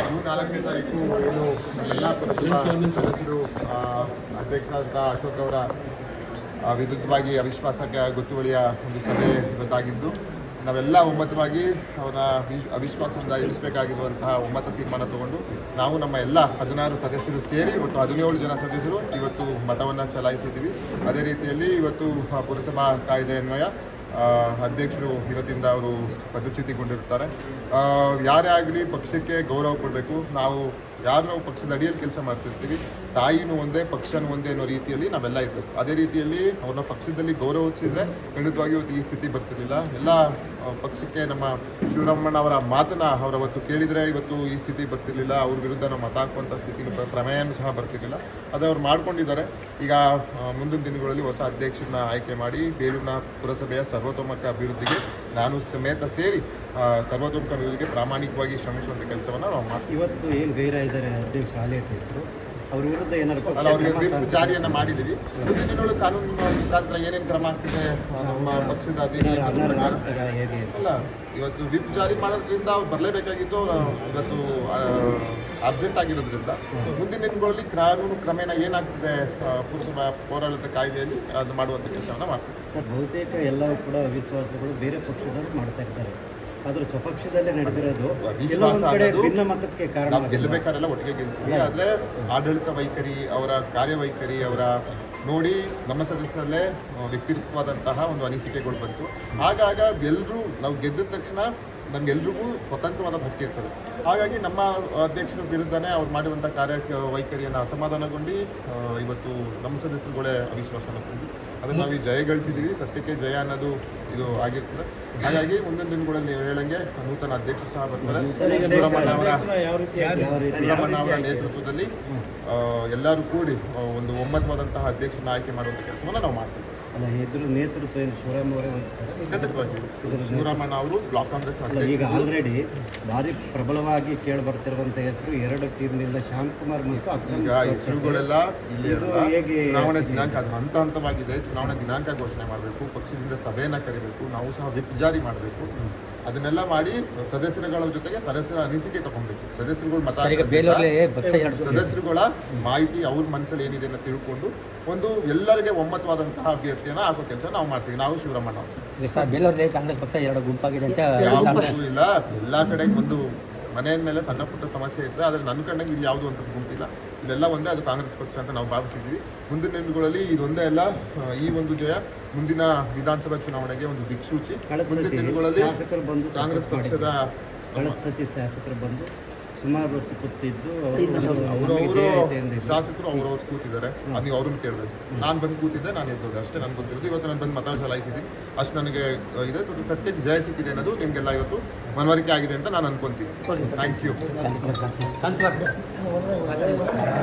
June ನಾಲ್ಕನೇ ತಾರೀಕು ಏನು ಪಕ್ಷದ ಸದಸ್ಯರು ಆ, ಅಧ್ಯಕ್ಷರಾದ ಅಶೋಕ್ ಅವರ ವಿರುದ್ಧವಾಗಿ ಅವಿಶ್ವಾಸಕ್ಕೆ ಗೊತ್ತುವಳಿಯ ಒಂದು ಸಭೆ ಇವತ್ತಾಗಿದ್ದು ನಾವೆಲ್ಲ ಒಮ್ಮತವಾಗಿ ಅವನ ವಿ- ಅವಿಶ್ವಾಸದಿಂದ ಇಳಿಸಬೇಕಾಗಿರುವಂತಹ ಒಮ್ಮತ ತೀರ್ಮಾನ ತಗೊಂಡು ನಾವು ನಮ್ಮ ಎಲ್ಲ ಹದಿನಾರು ಸದಸ್ಯರು ಸೇರಿ ಒಟ್ಟು ಹದಿನೇಳು ಜನ ಸದಸ್ಯರು ಇವತ್ತು ಮತವನ್ನು ಚಲಾಯಿಸಿದ್ದೀವಿ. ಅದೇ ರೀತಿಯಲ್ಲಿ ಇವತ್ತು ಪುರಸಭಾ ಕಾಯ್ದೆ ಅನ್ವಯ ಅಧ್ಯಕ್ಷರು ಇವತ್ತಿಂದ ಅವರು ಪದಚ್ಯುತಿಗೊಂಡಿರ್ತಾರೆ ಯಾರೇ ಆಗಲಿ ಪಕ್ಷಕ್ಕೆ ಗೌರವ ಕೊಡಬೇಕು. ನಾವು ಯಾರು ನಾವು ಪಕ್ಷದ ಅಡಿಯಲ್ಲಿ ಕೆಲಸ ಮಾಡ್ತಿರ್ತೀವಿ, ತಾಯಿನೂ ಒಂದೇ, ಪಕ್ಷನೂ ಒಂದೇ ಅನ್ನೋ ರೀತಿಯಲ್ಲಿ ನಾವೆಲ್ಲ ಇರಬೇಕು. ಅದೇ ರೀತಿಯಲ್ಲಿ ಅವ್ರನ್ನ ಪಕ್ಷದಲ್ಲಿ ಗೌರವಿಸಿದ್ರೆ ಖಂಡಿತವಾಗಿ ಇವತ್ತು ಈ ಸ್ಥಿತಿ ಬರ್ತಿರಲಿಲ್ಲ. ಎಲ್ಲ ಪಕ್ಷಕ್ಕೆ ನಮ್ಮ ಶಿವರಾಮಣ್ಣ ಅವರ ಮಾತನ್ನ ಅವರ ಅವತ್ತು ಕೇಳಿದರೆ ಇವತ್ತು ಈ ಸ್ಥಿತಿ ಬರ್ತಿರಲಿಲ್ಲ. ಅವ್ರ ವಿರುದ್ಧ ನಾವು ಮತ ಹಾಕುವಂಥ ಸ್ಥಿತಿ ಪ್ರ- ಪ್ರಮೇಯನೂ ಸಹ ಬರ್ತಿರಲಿಲ್ಲ. ಅದು ಅವ್ರು ಮಾಡ್ಕೊಂಡಿದ್ದಾರೆ. ಈಗ ಮುಂದಿನ ದಿನಗಳಲ್ಲಿ ಹೊಸ ಅಧ್ಯಕ್ಷರನ್ನ ಆಯ್ಕೆ ಮಾಡಿ ಬೇಲೂರಿನ ಪುರಸಭೆಯ ಸರ್ವತೋಮುಖ ಅಭಿವೃದ್ಧಿಗೆ ನಾನು ಸಮೇತ ಸೇರಿ ಸರ್ವತೋಮುಖ ಅಭಿವೃದ್ಧಿಗೆ ಪ್ರಾಮಾಣಿಕವಾಗಿ ಶ್ರಮಿಸುವಂಥ ಕೆಲಸವನ್ನು ನಾವು ಮಾಡ್ತೀವಿ. ಇವತ್ತು ಏನು ಗೈರ ಇದ್ದಾರೆ ಅಧ್ಯಕ್ಷ ಶಾಲೆ ಅಧ್ಯಕ್ಷರು ಅವ್ರ ವಿರುದ್ಧ ಏನಾದ್ರು ಅಲ್ಲ ಅವ್ರಿಗೆ ವಿಪ್ ಜಾರಿಯನ್ನು ಮಾಡಿದ್ದೀವಿ ಮುಂದಿನ ದಿನಗಳು ಕಾನೂನು ಮುಖಾಂತರ ಏನೇನು ಕ್ರಮ ಆಗ್ತಿದೆ ನಮ್ಮ ಪಕ್ಷದ? ಅಲ್ಲ ಇವತ್ತು ವಿಪ್ ಜಾರಿ ಮಾಡೋದ್ರಿಂದ ಅವ್ರು ಬರಲೇಬೇಕಾಗಿತ್ತು ಇವತ್ತು ಅಬ್ಸೆಂಟ್ ಆಗಿರೋದ್ರಿಂದ. ಮುಂದಿನ ದಿನಗಳಲ್ಲಿ ಕಾನೂನು ಕ್ರಮೇಣ ಏನಾಗ್ತದೆ ಪುರಸಭಾ ಪೌರಾಡಳಿತ ಕಾಯ್ದೆಯಲ್ಲಿ ಅದು ಮಾಡುವಂಥ ಕೆಲಸವನ್ನು ಮಾಡ್ತೀವಿ. ಸರ್ ಬಹುತೇಕ ಎಲ್ಲರೂ ಕೂಡ ವಿಶ್ವಾಸಗಳು ಬೇರೆ ಪಕ್ಷದವರು ಮಾಡ್ತಾ ಇರ್ತಾರೆ ಆದ್ರೆ ಸ್ವಪಕ್ಷದಲ್ಲೇ ನಡೆದಿರೋದು ಕೆಲವೊಂದು ಕಡೆ ಭಿನ್ನ ಮತಕ್ಕೆ ಕಾರಣ ನಾವು ಗೆಲ್ಲಬೇಕಾರೆಲ್ಲ ಒಟ್ಟಿಗೆ ಗೆಲ್ತೀವಿ. ಆದರೆ ಆಡಳಿತ ವೈಖರಿ ಅವರ ಕಾರ್ಯವೈಖರಿ ಅವರ ನೋಡಿ ನಮ್ಮ ಸದಸ್ಯರಲ್ಲೇ ವ್ಯಕ್ತಿತ್ವವಾದಂತಹ ಒಂದು ಅನಿಸಿಕೆಗಳು ಬಂತು. ಆಗಾಗ ಎಲ್ಲರೂ ನಾವು ಗೆದ್ದ ತಕ್ಷಣ ನಮ್ಗೆಲ್ರಿಗೂ ಸ್ವತಂತ್ರವಾದ ಭಕ್ತಿ ಇರ್ತದೆ. ಹಾಗಾಗಿ ನಮ್ಮ ಅಧ್ಯಕ್ಷರ ವಿರುದ್ಧನೇ ಅವ್ರು ಮಾಡಿರುವಂಥ ಕಾರ್ಯ ವೈಖರಿಯನ್ನು ಅಸಮಾಧಾನಗೊಂಡು ಇವತ್ತು ನಮ್ಮ ಸದಸ್ಯರುಗಳೇ ಅವಿಶ್ವಾಸನ ತಂದು ಅದನ್ನು ನಾವು ಈ ಜಯ ಗಳಿಸಿದ್ದೀವಿ ಸತ್ಯಕ್ಕೆ ಜಯ ಅನ್ನೋದು ಇದು ಆಗಿರ್ತದೆ. ಹಾಗಾಗಿ ಮುಂದಿನ ದಿನಗಳಲ್ಲಿ ಹೇಳಂಗೆ ನೂತನ ಅಧ್ಯಕ್ಷರು ಸಹ ಬರ್ತಾರೆ. ಸುಬ್ರಹ್ಮಣ್ಯ ಅವರ ಸುಬ್ರಹ್ಮಣ್ಯ ಅವರ ನೇತೃತ್ವದಲ್ಲಿ ಎಲ್ಲರೂ ಕೂಡಿ ಒಂದು ಒಮ್ಮತವಾದಂತಹ ಅಧ್ಯಕ್ಷರನ್ನ ಆಯ್ಕೆ ಮಾಡುವಂಥ ಕೆಲಸವನ್ನು ನಾವು ಮಾಡ್ತೀವಿ. ಅಲ್ಲ ಎದುರು ನೇತೃತ್ವ ಏನು ಶಿವರಾಮ್ ಅವರೇ ವಹಿಸ್ತಾರೆ? ಶಿವರಾಮಣ್ಣ ಅವರು ಬ್ಲಾಕ್ ಕಾಂಗ್ರೆಸ್ ಅಲ್ಲ ಈಗ ಆಲ್ರೆಡಿ ಭಾರಿ ಪ್ರಬಲವಾಗಿ ಕೇಳಿ ಬರ್ತಿರುವಂತ ಹೆಸರು ಎರಡು ಟೀಮ್ನಿಂದ ಶ್ಯಾಮ್ ಕುಮಾರ್ ಮತ್ತು ಈಗ ಹೆಸರುಗಳೆಲ್ಲ ಇಲ್ಲಿ ಹೇಗೆ- ಚುನಾವಣೆ ದಿನಾಂಕ ಅದು ಹಂತ ಹಂತವಾಗಿದೆ. ಚುನಾವಣೆ ದಿನಾಂಕ ಘೋಷಣೆ ಮಾಡಬೇಕು ಪಕ್ಷದಿಂದ ಸಭೆಯನ್ನ ಕರಿಬೇಕು ನಾವು ಸಹ ವಿಪ್ ಜಾರಿ ಮಾಡಬೇಕು. ಅದನ್ನೆಲ್ಲ ಮಾಡಿ ಸದಸ್ಯರುಗಳ ಜೊತೆಗೆ ಸದಸ್ಯರ ಅನಿಸಿಕೆ ತಗೊಬೇಕು ಸದಸ್ಯರುಗಳು ಮತ ಸರ್, ಈಗ ಬೇಲೂರಲ್ಲಿ ಪಕ್ಷ ಎರಡು ಸದಸ್ಯರುಗಳ ಮಾಹಿತಿ ಅವ್ರ ಮನಸ್ಸಲ್ಲಿ ಏನಿದೆ ಅಂತ ತಿಳ್ಕೊಂಡು ಒಂದು ಎಲ್ಲರಿಗೆ ಒಮ್ಮತವಾದಂತಹ ಅಭ್ಯರ್ಥಿಯನ್ನ ಹಾಕೋ ಕೆಲಸ ನಾವು ಮಾಡ್ತೀವಿ. ನಾವು ಶಿವರಾಮಣ್ಣ ಸರ್ ಬೇಲೂರಲ್ಲಿ ಕಾಂಗ್ರೆಸ್ ಪಕ್ಷ ಎರಡು ಗುಂಪಾಗಿದೆ ಅಂತ ಯಾವ ಇಲ್ಲ. ಎಲ್ಲ ಕಡೆ ಒಂದು ಮನೆಯ ಮೇಲೆ ಸಣ್ಣ ಪುಟ್ಟ ಸಮಸ್ಯೆ ಇರ್ತದೆ ಆದರೆ ನನ್ನ ಕಂಡಂಗೆ ಇದು ಯಾವುದು ಅಂತ ಗುಂಪಿಲ್ಲ. ಇದೆಲ್ಲ ಒಂದೇ ಅದು ಕಾಂಗ್ರೆಸ್ ಪಕ್ಷ ಅಂತ ನಾವು ಭಾವಿಸಿದ್ದೀವಿ. ಮುಂದಿನ ದಿನಗಳಲ್ಲಿ ಇದೊಂದೇ ಅಲ್ಲ ಈ ಒಂದು ಜಯ ಮುಂದಿನ ವಿಧಾನಸಭಾ ಚುನಾವಣೆಗೆ ಒಂದು ದಿಕ್ಸೂಚಿ. ಮುಂದಿನ ದಿನಗಳಲ್ಲಿ ಕಾಂಗ್ರೆಸ್ ಪಕ್ಷದ ಸತಿ ಶಾಸಕರು ಬಂದು ಸುಮಾರು ಹೊತ್ತು ಕೂತಿದ್ದು. ಶಾಸಕರು ಅವರು ಅವ್ರು ಕೂತಿದ್ದಾರೆ. ನೀವು ಅವ್ರನ್ನ ಕೇಳಬೇಕು ನಾನು ಬಂದು ಕೂತಿದ್ದೆ ನಾನು ಎದ್ದೋದೆ. ಅಷ್ಟೇ ನಾನು ಗೊತ್ತಿರೋದು. ಇವತ್ತು ನಾನು ಬಂದು ಮತ ಚಲಾಯಿಸಿದ್ದೀನಿ ಅಷ್ಟು ನನಗೆ ಇದೆ. ಸತ್ಯಕ್ಕೆ ಜಯ ಸಿಕ್ಕಿದೆ ಅನ್ನೋದು ನಿಮಗೆಲ್ಲ ಇವತ್ತು ಮನವರಿಕೆ ಆಗಿದೆ ಅಂತ ನಾನು ಅನ್ಕೊಂತೀನಿ. Thank you